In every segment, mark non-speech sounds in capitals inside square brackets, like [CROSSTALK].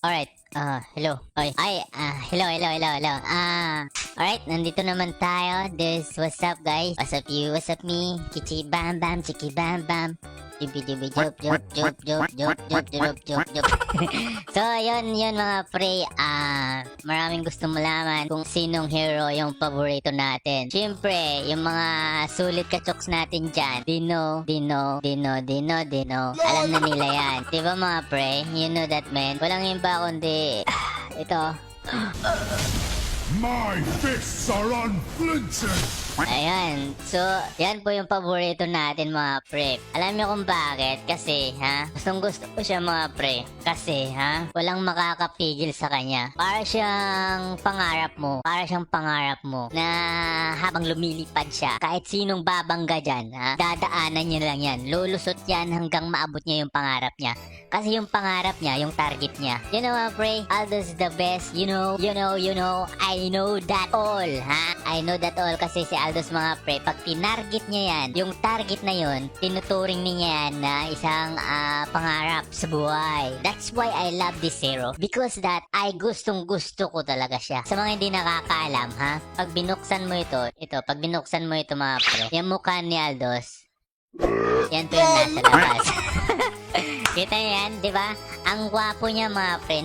Alright, ah, hello. Oy, ay, ah, hello, hello, hello, hello. Ah, alright, nandito naman tayo. This, what's up, guys? What's up, you? What's up, me? Kichi bam bam, chiki bam bam so, yun, yun mga pre. Ah, uh, maraming gusto malaman kung sinong hero yung paborito natin. Siyempre, yung mga sulit kachoks natin dyan. Dino, Dino, Dino, Dino, Dino. Alam na nila yan. Di ba mga pre? You know that man. Walang iba kundi... ito. My fists are unflinching! Ayan. So, yan po yung paborito natin mga pre. Alam niyo kung bakit? Kasi, ha? Gustong gusto ko siya mga pre. Kasi, ha? Walang makakapigil sa kanya. Para siyang pangarap mo. Para siyang pangarap mo. Na habang lumilipad siya, kahit sinong babangga dyan, ha? Dadaanan niya lang yan. Lulusot yan hanggang maabot niya yung pangarap niya. Kasi yung pangarap niya, yung target niya. You know mga pre, Aldo's the best. You know, you know, you know, I know that all, ha? I know that all kasi si Aldo's mga pre, pag tinarget niya yan, yung target na yun, tinuturing niya yan na isang ah, pangarap sa buhay. That's why I love this hero. Because that, ay gustong gusto ko talaga siya. Sa mga hindi nakakaalam, ha? Pag binuksan mo ito, ito, pag binuksan mo ito mga pre, yung mukha ni Aldos, yan po yung nasa labas. [LAUGHS] Kita yan, di ba? Ang gwapo niya mga pre,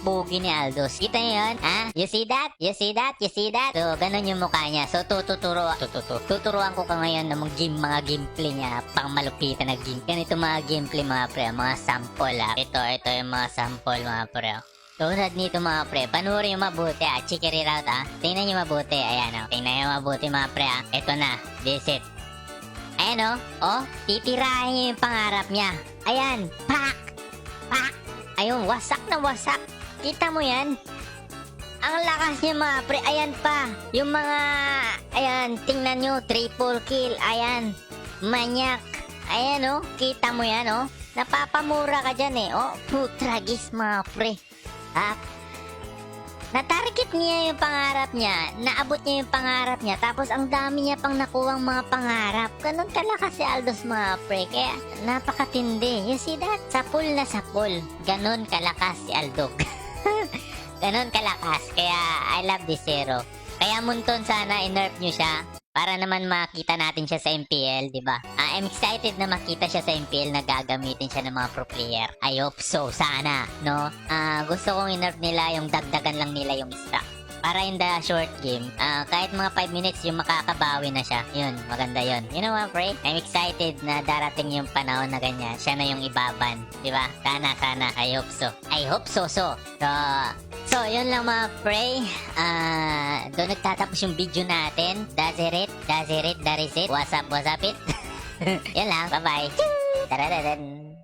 napakapugi ni Aldos. Kita niyo yan, ha? You see that? You see that? You see that? So, ganun yung mukha niya. So, tututuro, tututu, tuturuan ko ka ngayon ng mga game, mga gameplay niya, pang malupitan na game. Ganito mga gameplay mga pre, mga sample ha. Ito, ito yung mga sample mga pre. Tulad nito mga pre, panurin yung mabuti ah. Check it out ah. Tingnan nyo mabuti. Ayan oh. Tingnan nyo mabuti mga pre ah. Ito na. This it. Ayan oh. Oh, titirahin niya yung pangarap niya. Ayan. Pak! Pak! Ayun, wasak na wasak. Kita mo yan? Ang lakas niya mga pre. Ayan pa. Yung mga... Ayan, tingnan nyo. Triple kill. Ayan. Manyak. Ayan oh. Kita mo yan oh. Napapamura ka dyan eh. Oh, putragis mga pre. Ha? Na-target niya yung pangarap niya, naabot niya yung pangarap niya, tapos ang dami niya pang nakuwang mga pangarap. Ganun kalakas si Aldos mga pre, kaya napakatindi. You see that? Sapul na sapul. Ganun kalakas si Aldog. [LAUGHS] Ganun kalakas, kaya I love this hero. Kaya munton sana i-nerf nyo siya para naman makita natin siya sa MPL, di ba? Ah, I'm excited na makita siya sa MPL na gagamitin siya ng mga pro player. I hope so, sana, no? Ah, gusto kong i-nerf nila yung dagdagan lang nila yung stock. Para in the short game, ah, kahit mga 5 minutes yung makakabawi na siya. Yun, maganda yun. You know what, pre? I'm excited na darating yung panahon na ganyan. Siya na yung ibaban. Di ba? Sana, sana. I hope so. I hope so, so. So, so yun lang mga pre. Ah, doon nagtatapos yung video natin. That's it. That's it. That is it. What's up, what's up it? [LAUGHS] Yan lang. Bye-bye. Taradadan.